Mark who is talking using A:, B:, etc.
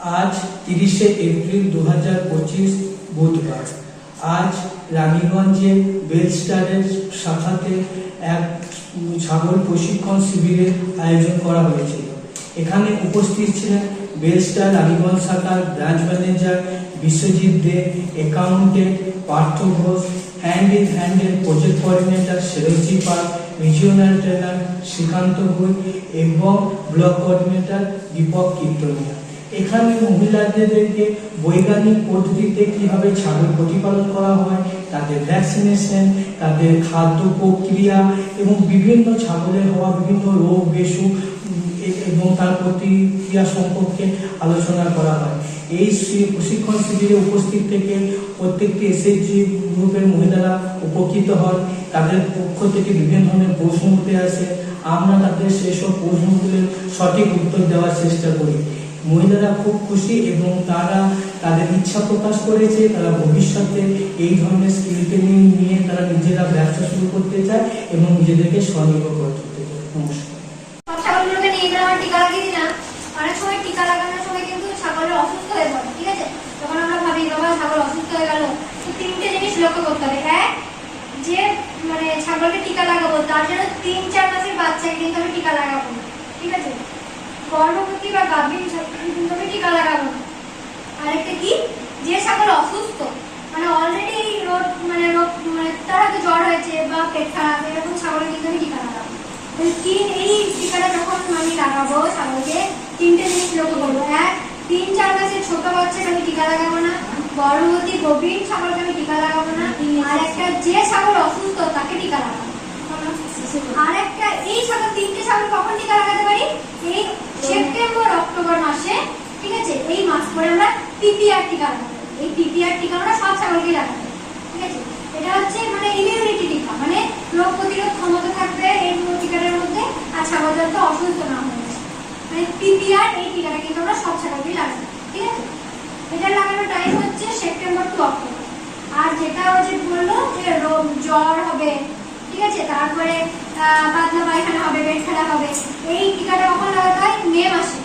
A: আজ তিরিশে এপ্রিল দু হাজার পঁচিশ বুধবার। আজ রানীগঞ্জে বেলস্টারের শাখাতে এক ছাগল প্রশিক্ষণ শিবিরের আয়োজন করা হয়েছিল। এখানে উপস্থিত ছিলেন বেলস্টার রানীগঞ্জ শাখার branch manager Biswajit De, accountant Partha Ghosh, hand in হ্যান্ডের project coordinator Serji Pal, regional trainer Srikanta Ghosh এবং ব্লক কোঅর্ডিনেটর দীপক কীর্তনিয়া। এখানে মহিলাদেরকে বৈজ্ঞানিক পদ্ধতিতে কীভাবে ছাগল প্রতিপালন করা হয়, তাদের ভ্যাকসিনেশন তাদের খাদ্য প্রক্রিয়া এবং বিভিন্ন ছাগলের হওয়া বিভিন্ন রোগ বেসুখ এবং তার প্রতিক্রিয়া সম্পর্কে আলোচনা করা হয়। এই প্রশিক্ষণ শিবিরে উপস্থিত থেকে প্রত্যেকটি এসএইচজি গ্রুপের মহিলারা উপকৃত হন। তাদের পক্ষ থেকে বিভিন্ন ধরনের প্রশ্ন উঠে আসে। আমরা তাদের সেসব প্রশ্নগুলোর সঠিক উত্তর দেওয়ার চেষ্টা করি। মহিলারা খুব খুশি এবং তারা তাদের ইচ্ছা প্রকাশ করেছে, তারা ভবিষ্যতে এই ধরনের স্কিল ট্রেনিং নিয়ে তারা নিজেরা ব্যবসা শুরু করতে চায় এবং নিজেদেরকে স্বনির্ভর করে তুলতে চায়। নমস্কার।
B: মানে ছাগলকে টিকা লাগাবো, তার জন্য তিন, চার মাসের বাচ্চাকে কিন্তু আমি টিকা লাগাবো, ঠিক আছে? গর্ভবতী বা গাভীর আমি টিকা লাগাবো না আরেকটা কি? যে ছাগল অসুস্থ মানে অলরেডি রোগ মানে রোগ মানে তার হয়তো জ্বর হয়েছে বা পেট খারাপ এরকম ছাগলের কিন্তু আমি টিকা লাগাবো তিন এই টিকাটা যখন আমি লাগাবো ছাগলকে তিনটে জিনিস লক্ষ্য করব। এক তিন চার মাসের ছোট বাচ্চাকে আমি টিকা লাগাবো না গর্ভবতী গভীর ছাগলকে আমি টিকা লাগাবো না আর একটা যে ছাগল অসুস্থ তাকে টিকা লাগাবো। আর একটা এই ছাগল তিনটে ছাগল কখন টিকা লাগাতে পারি এই সেপ্টেম্বর অক্টোবর মাসে ঠিক আছে পরে আমরা পিপিআর টিকা লাগাবো এই পিপিআর টিকা আমরা সব ছাগলকে লাগাবো ঠিক আছে? এটা হচ্ছে মানে ইমিউনিটি টিকা মানে রোগ প্রতিরোধ ক্ষমতা থাকবে এই টিকাটার মধ্যে আর ছাগল যাতে অসুস্থ না হয়ে মানে পিপিআর এই টিকাটা কিন্তু আমরা সব ছাগলকেই লাগাবো ঠিক আছে? এটা লাগানোর টাইম হচ্ছে সেপ্টেম্বর টু অক্টোবর আর যেটা যে বলল যে রোগ, জ্বর হবে, ঠিক আছে? তারপরে পাতলা পায়খানা হবে, পেট খারাপ হবে, এই টিকাটা কখন লাগাতে হয়? মে মাসে।